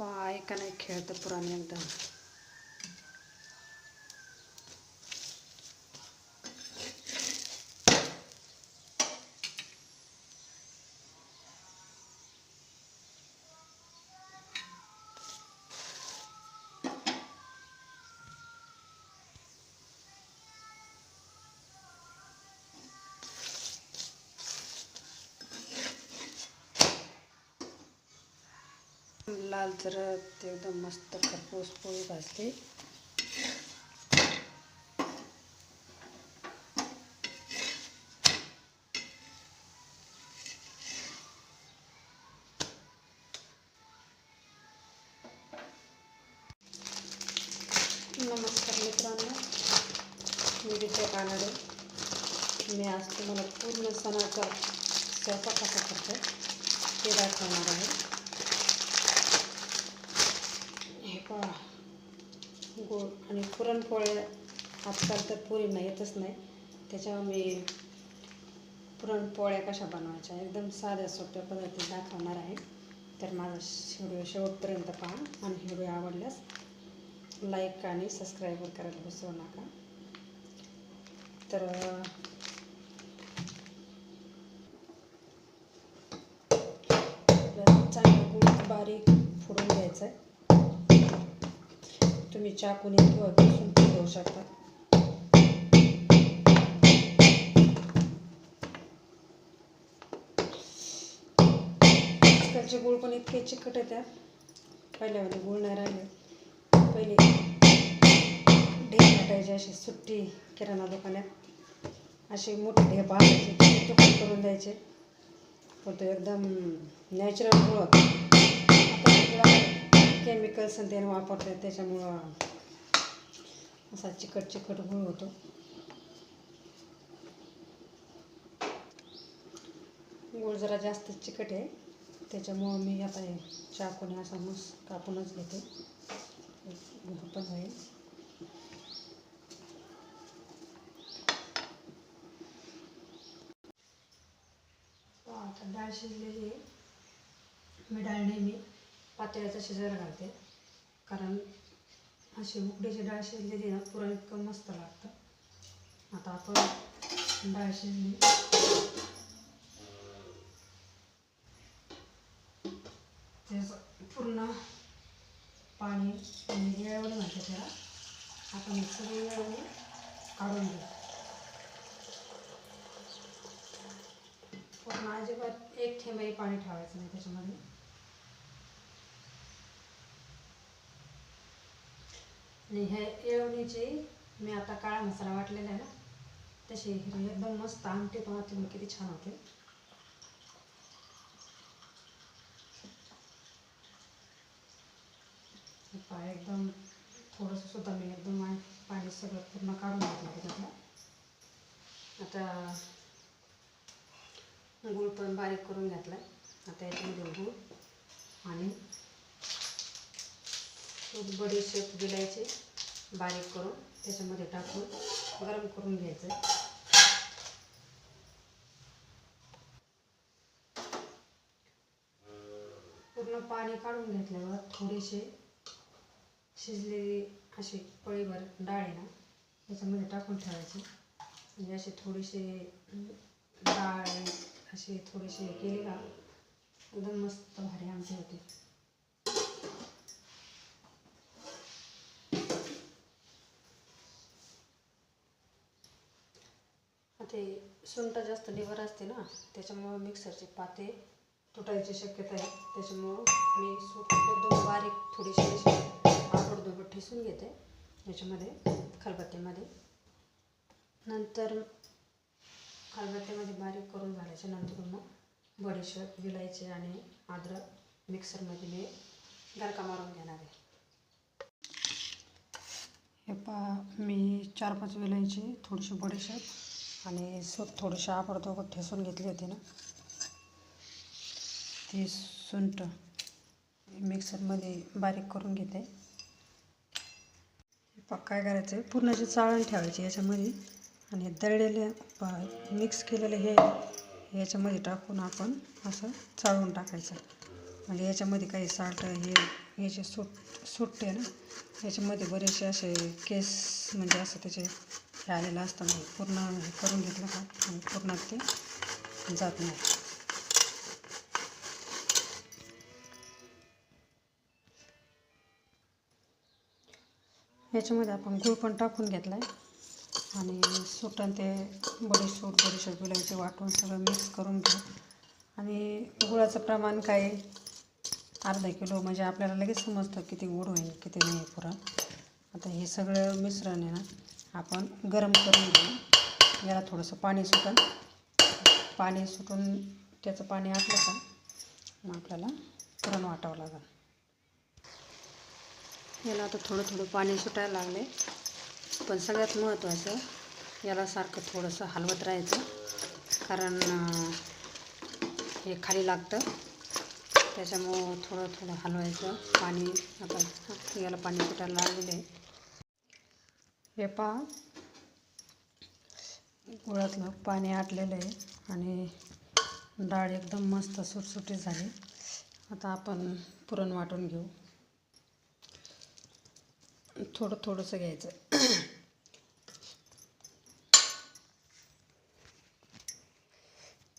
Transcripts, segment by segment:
पाय का नाही खेळतं पुराणे एकदम लाल जरत एकदम मस्त खरपूस पोळी भाजली नमस्कार मित्रांनो मी विजय कानडे. मी आज तुम्हाला पूर्ण सणाचा स्वयंपाक कसा करतो ते दाखवणार आहे हे पहा गोड आणि पुरणपोळ्या आजकाल तर पुरींना येतच नाही. त्याच्यावर मी पुरणपोळ्या कशा बनवायच्या एकदम साध्या सोप्या पद्धतीने दाखवणार आहे. तर माझा व्हिडिओ शेवटपर्यंत पहा आणि व्हिडिओ आवडल्यास लाईक आणि सबस्क्राईब करायला विसरू नका. तर चांगलं गूळ बारीक फोडून घ्यायचं आहे तुम्ही चाकून किंवा घुसून घेऊ शकता? आजकालचे गुळ पण इतके चिकट येतात पहिल्यामध्ये गुळ नाही राहिले. पहिले ढेप वाटायचे अशी सुट्टी किराणा दुकानात. असे मोठे ढेप आणायचे तुकडे करून द्यायचे. पण तो एकदम नॅचरल गुळ होता. केमिकल्स आणि त्याने वापरतात त्याच्यामुळं असा चिकट चिकट गुळ होतो. गुळ जरा जास्त चिकट आहे त्याच्यामुळं मी आता हे चाकून असा मस कापूनच घेते. पण होईल. आता डाळ शिजलेली आहे. मी डाळ नेहमी पातळ्याचा शिजायला घालते. कारण अशी उकडीची डाळ शिजलेली ना पुरण इतकं मस्त लागतं. आता आपण डाळ शिजली. त्याचं पूर्ण पाणी म्हणजे येळवलं म्हणते त्याला. आता मी सगळी येळवणी काढून घेऊ पूर्ण अजिबात एक थेंबही पाणी ठेवायचं नाही त्याच्यामध्ये. आणि ह्या येळवणीची मी आता काळा मसाला वाटलेला आहे ना तशी हिरवी एकदम मस्त आमटी पहा तुम्ही किती छान होते. पाय एकदम थोडंसं सुद्धा मी एकदम पाणी सगळं पूर्ण काढून घेतलं त्याच्यातलं. आता गूळ पण बारीक करून घेतला आता याच्यामध्ये गूळ आणि बडीशेप गिलायचे बारीक करून त्याच्यामध्ये टाकून गरम करून घ्यायचं. पूर्ण पाणी काढून घेतल्यावर थोडीशी शिजलेली अशी पळीभर डाळ आहे ना त्याच्यामध्ये टाकून ठेवायची. म्हणजे अशी थोडीशी डाळ अशी थोडीशी केली का एकदम मस्त भारी आमटी होते आता हे सुंठ जास्त लिव्हर असते ना त्याच्यामुळं मिक्सरचे पाते तुटायची शक्यता आहे. त्याच्यामुळं मी सूट एकदम बारीक थोडीशी अशी दुबड ठेसून घेते याच्यामध्ये खलबत्त्यामध्ये. नंतर खलबत्त्यामध्ये बारीक करून झाल्याच्यानंतर मग बडीशेप विलायची आणि अद्रक मिक्सरमध्ये मी गरका मारून घेणार आहे. हे पहा मी चार पाच वेलायची थोडीशी बडीशेप आणि सूट थोडीशी आबडधोबड ठेसून घेतली होती ना ती सुंट मिक्सरमध्ये बारीक करून घेते. पक काय करायचं आहे पूर्णाची चाळण ठेवायची याच्यामध्ये आणि दळलेले मिक्स केलेले हे याच्यामध्ये टाकून आपण असं चाळून टाकायचं. म्हणजे याच्यामध्ये काही साठ हे याचे सुट सुटते ना याच्यामध्ये बरेचसे असे केस म्हणजे असं त्याचे हे आलेलं असतं मग पूर्ण हे करून घेतलं का? आणि पूर्ण ते जात नाही. याच्यामध्ये आपण गूळ पण टाकून घेतला आहे आणि सुटण ते बडीशूट बडीशोप बिलायचे वाटून सगळं मिक्स करून घेऊ आणि गुळाचं प्रमाण काय? आहे? अर्धा किलो म्हणजे आपल्याला लगेच समजतं किती गोड होईल किती नाही पुरा. आता हे सगळं मिश्रण आहे ना आपण गरम करून घेऊ. याला थोडंसं पाणी सुटून पाणी सुटून त्याचं पाणी आटलं का मग आपल्याला पुरण वाटावं लागेल. याला आता थोडं थोडं पाणी सुटायला लागले पण सगळ्यात महत्त्वाचं याला सारखं थोडंसं हलवत राहायचं. कारण हे खाली लागतं. त्याच्यामुळं थोडं थोडं हलवायचं. पाणी आता याला पाणी सुटायला लागलेलं आहे. हे पहा. गुळातलं पाणी आटलेलं आहे आणि डाळ एकदम मस्त सुटसुटीत झाली. आता आपण पुरण वाटून घेऊ. थोडं थोडंसं घ्यायचं.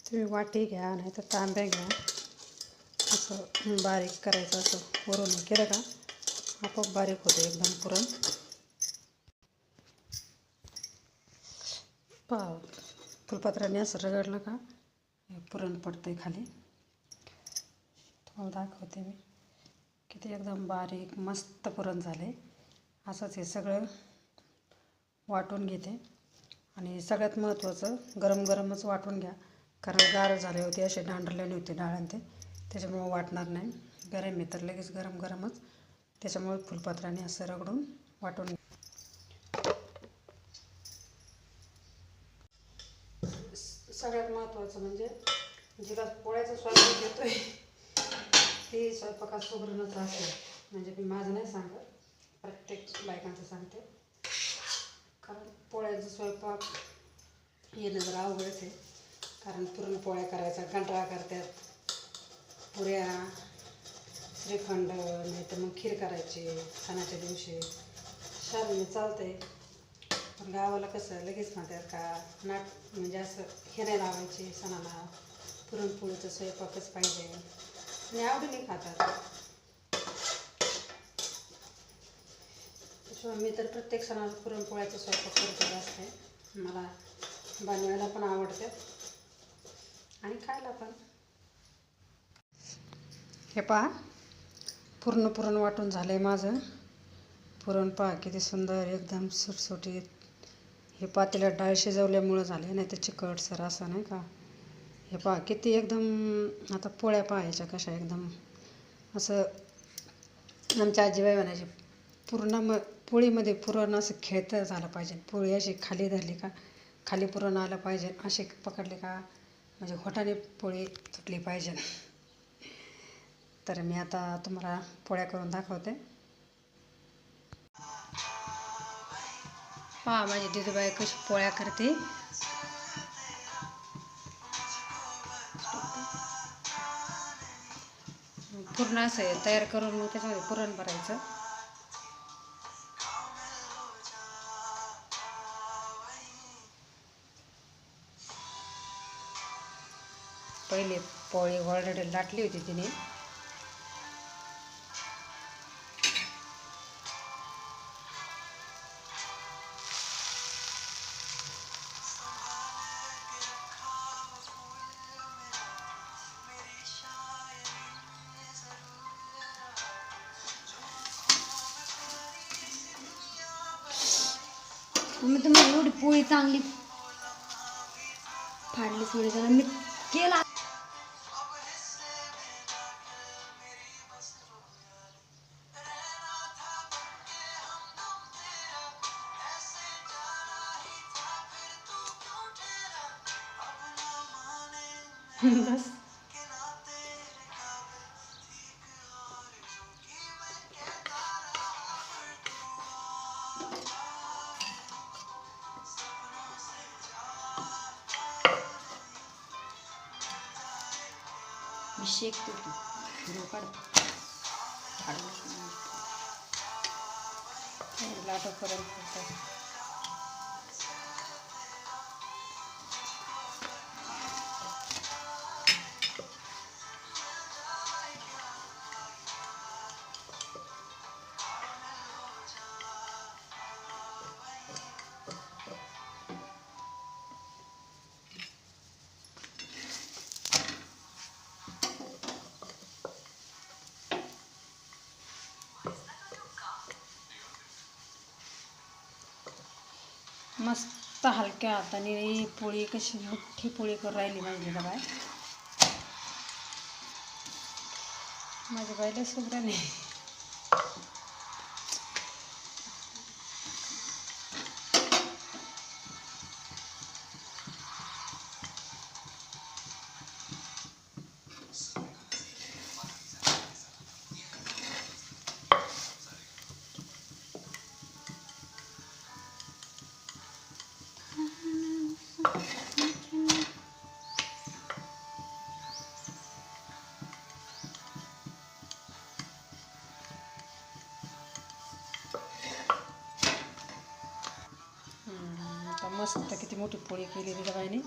तुम्ही वाटी घ्या नाही तर तांब्या घ्या. असं बारीक करायचं असं वरून. केलं का? आपोआप बारीक होते एकदम पुरण. पा फुलपात्राने असं रगडलं का? हे पुरण आहे खाली. तुम्हाला दाखवते मी. किती एकदम बारीक मस्त पुरण झाले असंच हे सगळं वाटून घेते. आणि सगळ्यात महत्त्वाचं गरम गरमच वाटून घ्या. कारण गार झाले होते असे डांडरलेले होते डाळण ते. त्याच्यामुळं वाटणार नाही. गरम आहे तर लगेच गरम गरमच त्याच्यामुळे फुलपात्राने असं रगडून वाटून घ्या. स- सगळ्यात महत्त्वाचं म्हणजे जिला पोळ्याचा स्वयंपाक येतोय ते स्वयंपाकात सुगरणच असेल म्हणजे मी माझं नाही सांगत. प्रत्येक बायकांचं सांगते. कारण पोळ्याचा स्वयंपाक येणं जरा अवघडच आहे. कारण पुरणपोळ्या करायचा कंटाळा करतात. पुऱ्या श्रीखंड नाही तर मग खीर करायची सणाच्या दिवशी. शाळेने म्हणजे चालतंय. पण गावाला कसं लगेच म्हणतात का नाट म्हणजे असं हिरे लावायचे सणाला. पुरणपोळीचा स्वयंपाकच पाहिजे. आणि आवडीने खातात. त्याशिवाय मी तर प्रत्येक सणाला पुरणपोळ्याचा स्वयंपाक करत असते. मला बनवायला पण आवडते. आणि खायला पण. हे पहा. पूर्ण पुरण वाटून झालं आहे माझं. पुरण पहा किती सुंदर एकदम सुटसुटीत. हे पातेला डाळ शिजवल्यामुळं झाले नाही तर चिकटसर असं नाही का? हे पहा किती एकदम आता पोळ्या पाहायच्या कशा एकदम. असं आमच्या आजीबाई म्हणायची पूर्ण म पोळीमध्ये पुरण असं खेळतं झालं पाहिजे. पोळी अशी खाली धरली का? खाली पुरण आलं पाहिजे. असे पकडले का? म्हणजे होटाने पोळी तुटली पाहिजे. तर मी आता तुम्हाला पोळ्या करून दाखवते. पहा माझी दिदूबाई कशी पोळ्या करते. पूर्ण असं आहे तयार करून मग त्याच्यामध्ये पुरण भरायचं. पहिले पोळी ऑलरेडी लाटली होती तिने. मी तुम्हाला एवढी पोळी चांगली फाडली थोडी जरा मी केला. बस. शेकतो तू काढ लाटोपर्यंत मस्त हलक्या हाताने पोळी कशी मोठी पोळी करून राहिली माझी बाय माझ्या बायला सुगरा नाही. आता मस्त किती मोठी पोळी केली तिच्या बाईने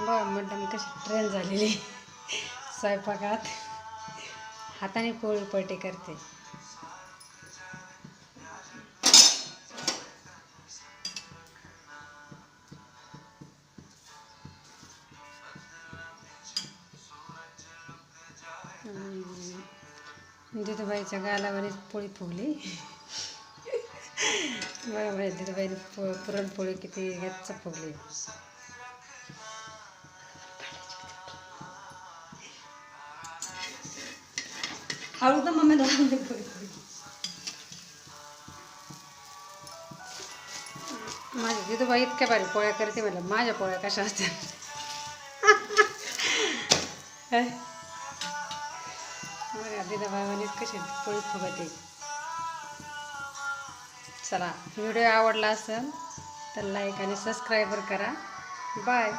बघा मॅडम कशी ट्रेन झालेली. स्वयंपाकात. हाताने पोळी पलटी करते. जिथूबाईच्या गालावाने पोळी फुगली. बघा म्हणजे जिथूबाईने पो पुरणपोळी किती गच्च फुगली. हळू तर मम्मी दोन माझ्या जिथूबाई इतक्या भारी पोळ्या करते म्हणलं माझ्या पोळ्या कशा असतात जिथूबाई म्हणे कशी पोळी फुगते चला व्हिडिओ आवडला असेल तर लाईक आणि सबस्क्राईबर करा बाय